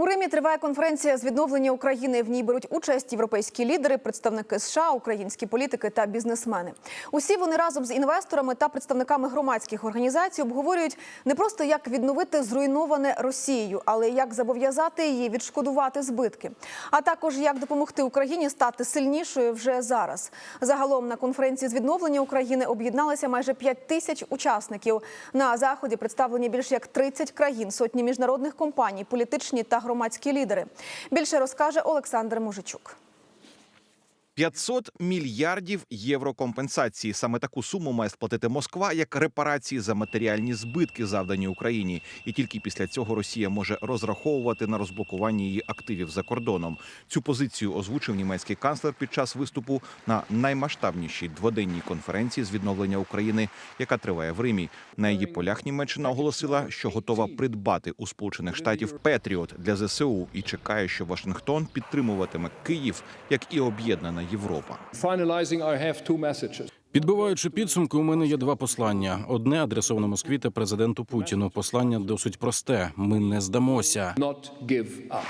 У Римі триває конференція з відновлення України. В ній беруть участь європейські лідери, представники США, українські політики та бізнесмени. Усі вони разом з інвесторами та представниками громадських організацій обговорюють не просто як відновити зруйноване Росією, але як зобов'язати її відшкодувати збитки, а також як допомогти Україні стати сильнішою вже зараз. Загалом на конференції з відновлення України об'єдналися майже 5 тисяч учасників. На заході представлені більш як 30 країн, сотні міжнародних компаній, політичні та громадські лідери. Більше розкаже Олександр Мужичук. 500 мільярдів євро компенсації. Саме таку суму має сплатити Москва як репарації за матеріальні збитки, завдані Україні. І тільки після цього Росія може розраховувати на розблокування її активів за кордоном. Цю позицію озвучив німецький канцлер під час виступу на наймасштабнішій дводенній конференції з відновлення України, яка триває в Римі. На її полях Німеччина оголосила, що готова придбати у Сполучених Штатів Петріот для ЗСУ і чекає, що Вашингтон підтримуватиме Київ як і об'єднана Європа. Finalizing, I have two messages. Підбиваючи підсумки, у мене є два послання: одне адресоване Москві та президенту Путіну. Послання досить просте: ми не здамося. Not give up.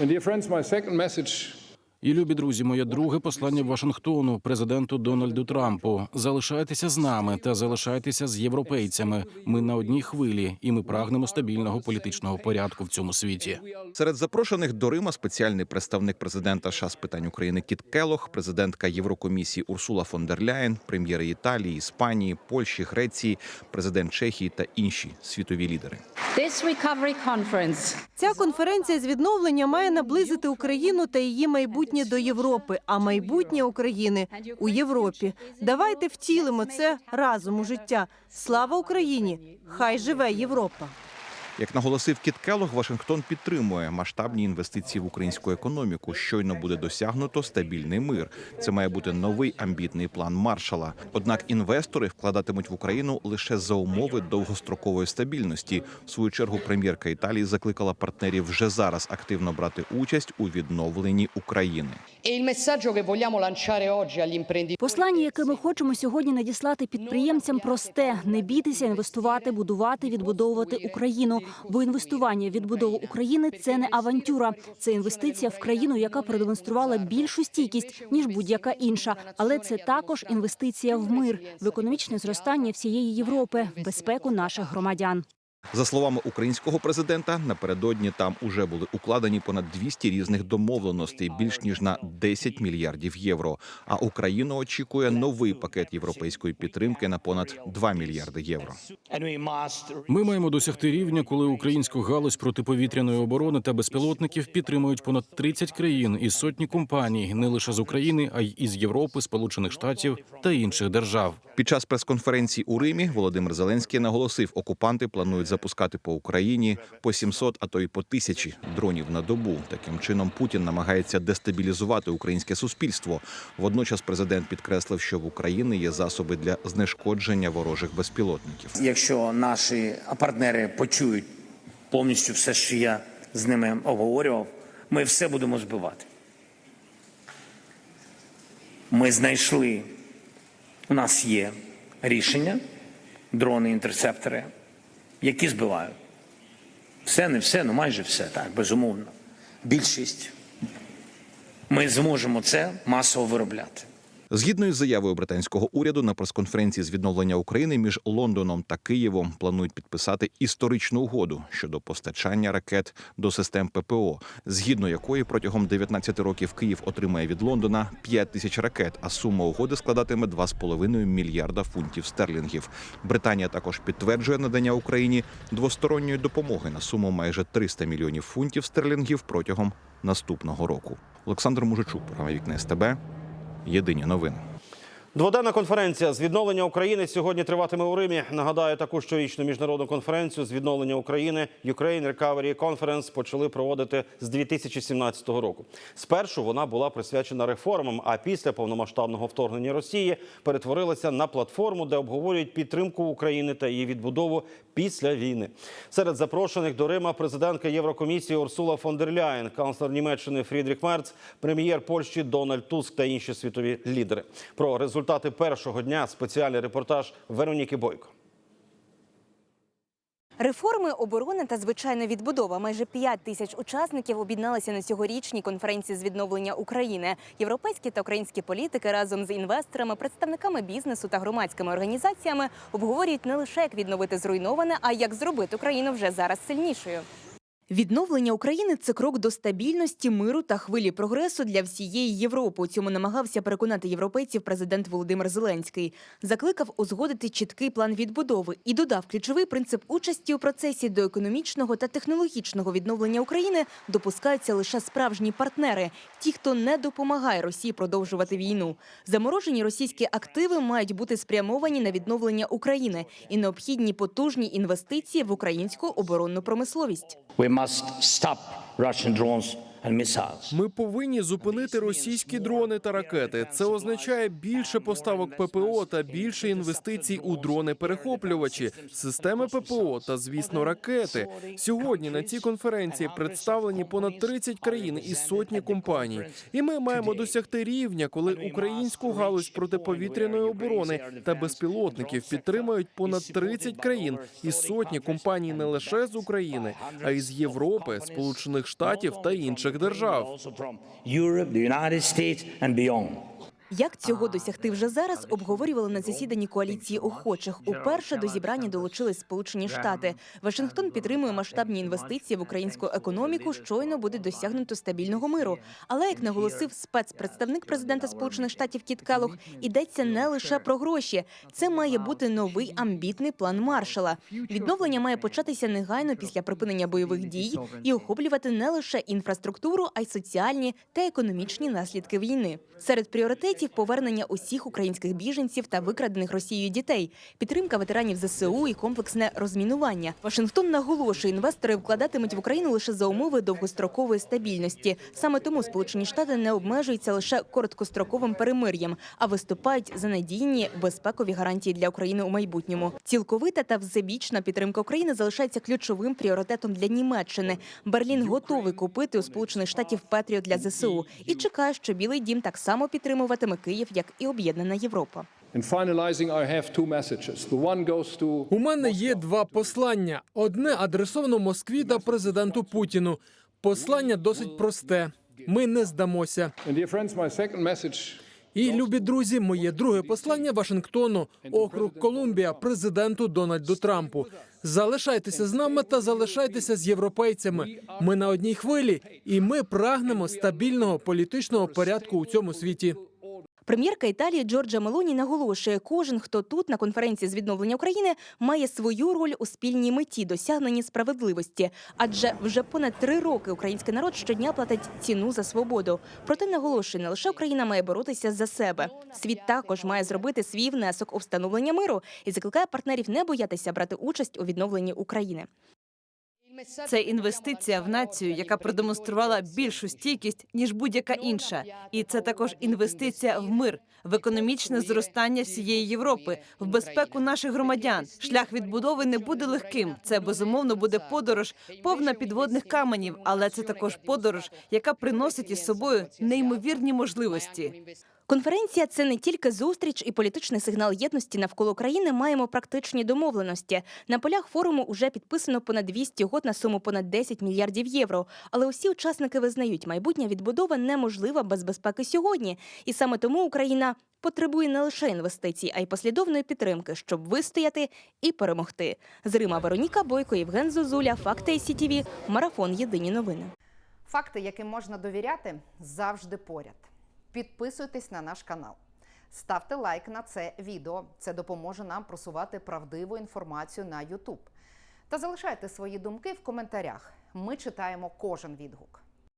And dear friends, my second message І любі друзі, моє друге послання Вашингтону, президенту Дональду Трампу. Залишайтеся з нами та залишайтеся з європейцями. Ми на одній хвилі, і ми прагнемо стабільного політичного порядку в цьому світі. Серед запрошених до Рима спеціальний представник президента США з питань України Кіт Келох, президентка Єврокомісії Урсула фон дер Ляєн, прем'єри Італії, Іспанії, Польщі, Греції, президент Чехії та інші світові лідери. This recovery conference Ця конференція з відновлення має наблизити Україну та її майбутнє до Європи, а майбутнє України у Європі. Давайте втілимо це разом у життя. Слава Україні! Хай живе Європа! Як наголосив Кіт Келох, Вашингтон підтримує масштабні інвестиції в українську економіку. Щойно буде досягнуто стабільний мир. Це має бути новий амбітний план Маршала. Однак інвестори вкладатимуть в Україну лише за умови довгострокової стабільності. В свою чергу прем'єрка Італії закликала партнерів вже зараз активно брати участь у відновленні України. Послання, яке ми хочемо сьогодні надіслати підприємцям, просте: не бійтеся інвестувати, будувати, відбудовувати Україну. Бо інвестування в відбудову України це не авантюра, це інвестиція в країну, яка продемонструвала більшу стійкість ніж будь-яка інша. Але це також інвестиція в мир, в економічне зростання всієї Європи, в безпеку наших громадян. За словами українського президента, напередодні там уже були укладені понад 200 різних домовленостей, більш ніж на 10 мільярдів євро. А Україну очікує новий пакет європейської підтримки на понад 2 мільярди євро. Ми маємо досягти рівня, коли українську галузь протиповітряної оборони та безпілотників підтримують понад 30 країн і сотні компаній, не лише з України, а й із Європи, Сполучених Штатів та інших держав. Під час прес-конференції у Римі Володимир Зеленський наголосив, окупанти планують запускати по Україні по 700, а то й по тисячі дронів на добу. Таким чином Путін намагається дестабілізувати українське суспільство. Водночас президент підкреслив, що в Україні є засоби для знешкодження ворожих безпілотників. Якщо наші партнери почують повністю все, що я з ними обговорював, ми все будемо збивати. Ми знайшли, у нас є рішення, дрони, інтерцептори, які збивають. Все, не все, ну майже все, так, безумовно. Більшість. Ми зможемо це масово виробляти. Згідно із заявою британського уряду на прес-конференції з відновлення України між Лондоном та Києвом планують підписати історичну угоду щодо постачання ракет до систем ППО, згідно якої протягом 19 років Київ отримає від Лондона 5 тисяч ракет, а сума угоди складатиме 2,5 мільярда фунтів стерлінгів. Британія також підтверджує надання Україні двосторонньої допомоги на суму майже 300 мільйонів фунтів стерлінгів протягом наступного року. Олександр Мужичук, програма «Вікна СТБ». Єдині новини. Дводенна конференція з відновлення України сьогодні триватиме у Римі. Нагадаю, таку щорічну міжнародну конференцію з відновлення України Ukraine Recovery Conference почали проводити з 2017 року. Спершу вона була присвячена реформам, а після повномасштабного вторгнення Росії перетворилася на платформу, де обговорюють підтримку України та її відбудову після війни. Серед запрошених до Рима президентка Єврокомісії Урсула фон дер Ляєн, канцлер Німеччини Фрідріх Мерц, прем'єр Польщі Дональд Туск та інші світові лідери. Про результати першого дня спеціальний репортаж Вероніки Бойко. Реформи, оборони та звичайна відбудова. Майже 5 тисяч учасників об'єдналися на цьогорічній конференції з відновлення України. Європейські та українські політики разом з інвесторами, представниками бізнесу та громадськими організаціями обговорюють не лише як відновити зруйноване, а як зробити Україну вже зараз сильнішою. Відновлення України це крок до стабільності, миру та хвилі прогресу для всієї Європи. Цьому намагався переконати європейців президент Володимир Зеленський. Закликав узгодити чіткий план відбудови і додав ключовий принцип участі у процесі до економічного та технологічного відновлення України допускаються лише справжні партнери, ті, хто не допомагає Росії продовжувати війну. Заморожені російські активи мають бути спрямовані на відновлення України і необхідні потужні інвестиції в українську оборонну промисловість. must stop Russian drones Ми повинні зупинити російські дрони та ракети. Це означає більше поставок ППО та більше інвестицій у дрони-перехоплювачі, системи ППО та, звісно, ракети. Сьогодні на цій конференції представлені понад 30 країн і сотні компаній. І ми маємо досягти рівня, коли українську галузь протиповітряної оборони та безпілотників підтримують понад 30 країн і сотні компаній не лише з України, а й з Європи, Сполучених Штатів та інших держав. Як цього досягти вже зараз, обговорювали на засіданні коаліції охочих. Уперше до зібрання долучились Сполучені Штати. Вашингтон підтримує масштабні інвестиції в українську економіку. Щойно буде досягнуто стабільного миру. Але як наголосив спецпредставник президента Сполучених Штатів Кіт Келлог, йдеться не лише про гроші. Це має бути новий амбітний план Маршала. Відновлення має початися негайно після припинення бойових дій і охоплювати не лише інфраструктуру, а й соціальні та економічні наслідки війни. Серед пріоритетів повернення усіх українських біженців та викрадених Росією дітей, підтримка ветеранів ЗСУ і комплексне розмінування. Вашингтон наголошує, інвестори вкладатимуть в Україну лише за умови довгострокової стабільності. Саме тому Сполучені Штати не обмежуються лише короткостроковим перемир'ям, а виступають за надійні безпекові гарантії для України у майбутньому. Цілковита та всебічна підтримка України залишається ключовим пріоритетом для Німеччини. Берлін готовий купити у Сполучених Штатів Петріот для ЗСУ і чекає, що Білий Дім так само підтримуватиме Київ як і об'єднана Європа. У мене є два послання: одне адресовано Москві та президенту Путіну. Послання досить просте. Ми не здамося. І любі друзі, моє друге послання Вашингтону, округ Колумбія, президенту Дональду Трампу. Залишайтеся з нами та залишайтеся з європейцями. Ми на одній хвилі, і ми прагнемо стабільного політичного порядку у цьому світі. Прем'єрка Італії Джорджа Мелоні наголошує, кожен, хто тут на конференції з відновлення України, має свою роль у спільній меті досягненні справедливості. Адже вже понад три роки український народ щодня платить ціну за свободу. Проте наголошує, не лише Україна має боротися за себе. Світ також має зробити свій внесок у встановлення миру і закликає партнерів не боятися брати участь у відновленні України. Це інвестиція в націю, яка продемонструвала більшу стійкість ніж будь-яка інша, і це також інвестиція в мир, в економічне зростання всієї Європи, в безпеку наших громадян. Шлях відбудови не буде легким. Це безумовно буде подорож, повна підводних каменів, але це також подорож, яка приносить із собою неймовірні можливості. Конференція це не тільки зустріч і політичний сигнал єдності навколо країни. Маємо практичні домовленості. На полях форуму вже підписано понад 200 угод на суму понад 10 мільярдів євро. Але усі учасники визнають, майбутня відбудова неможлива без безпеки сьогодні. І саме тому Україна потребує не лише інвестицій, а й послідовної підтримки, щоб вистояти і перемогти. З Рима Вероніка Бойко, Євген Зозуля, Факти СІТІВІ, Марафон. Єдині новини. Факти, яким можна довіряти, завжди поряд. Підписуйтесь на наш канал. Ставте лайк на це відео. Це допоможе нам просувати правдиву інформацію на YouTube. Та залишайте свої думки в коментарях. Ми читаємо кожен відгук.